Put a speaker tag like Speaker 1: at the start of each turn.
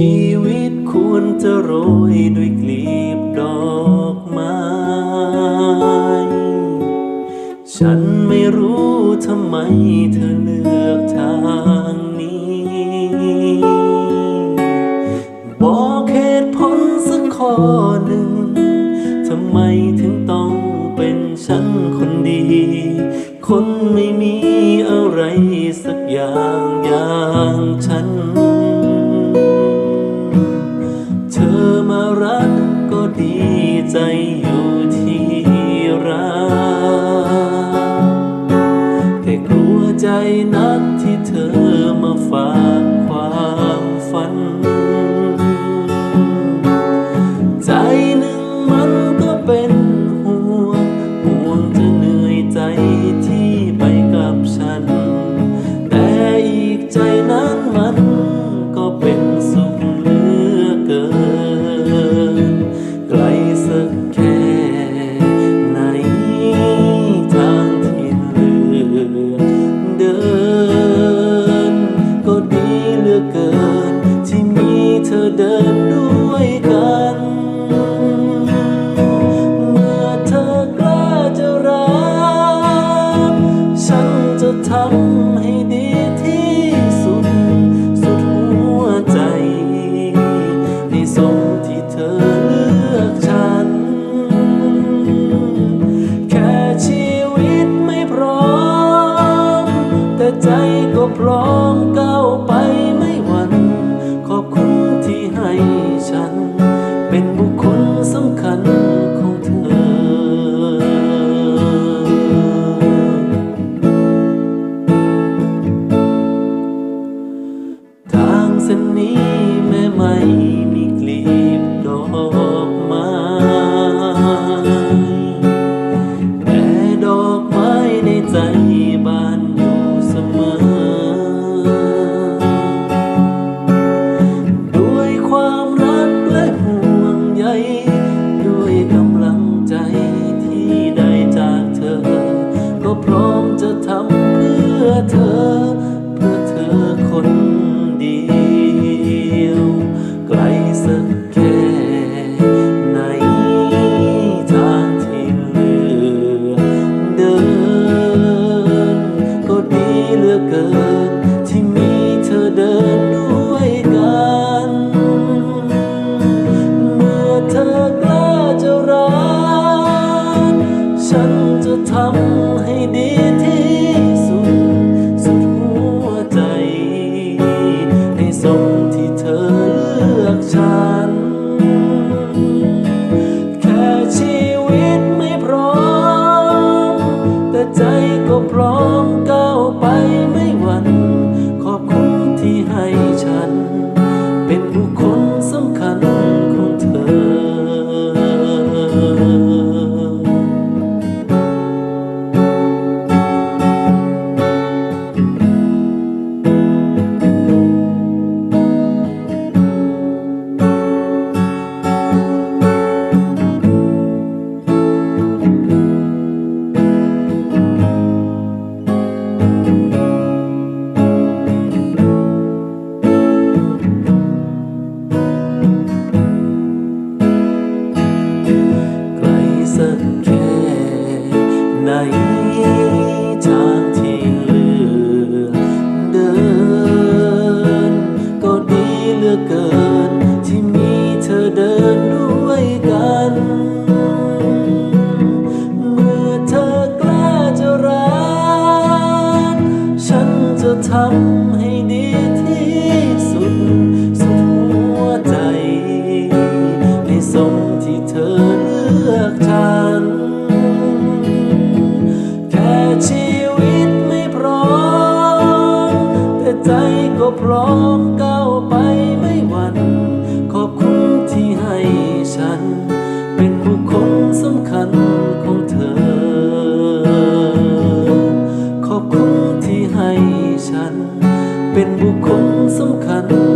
Speaker 1: ชีวิตควรจะโรยด้วยกลีบดอกไม้ ฉันไม่รู้ทำไมเธอเลือกทางนี้ บอกเหตุผลสักข้อหนึ่ง ทำไมถึงต้องเป็นฉันคนดี คนไม่มี อยู่ที่รักแต่กลัวใจนักที่เธอมาฝาก พร้อมก้าวไปไม่หวั่นขอบคุณที่ให้ฉัน เป็นบุคคลสำคัญของเธอ ทางเส้นนี้แม้ไม่มีกลีบดอกไม้ พร้อม ใจก็พร้อมก้าวไปไม่หวั่นขอบคุณที่ให้ฉัน เป็นบุคคลสำคัญของเธอ ขอบคุณที่ให้ฉัน เป็นบุคคลสำคัญ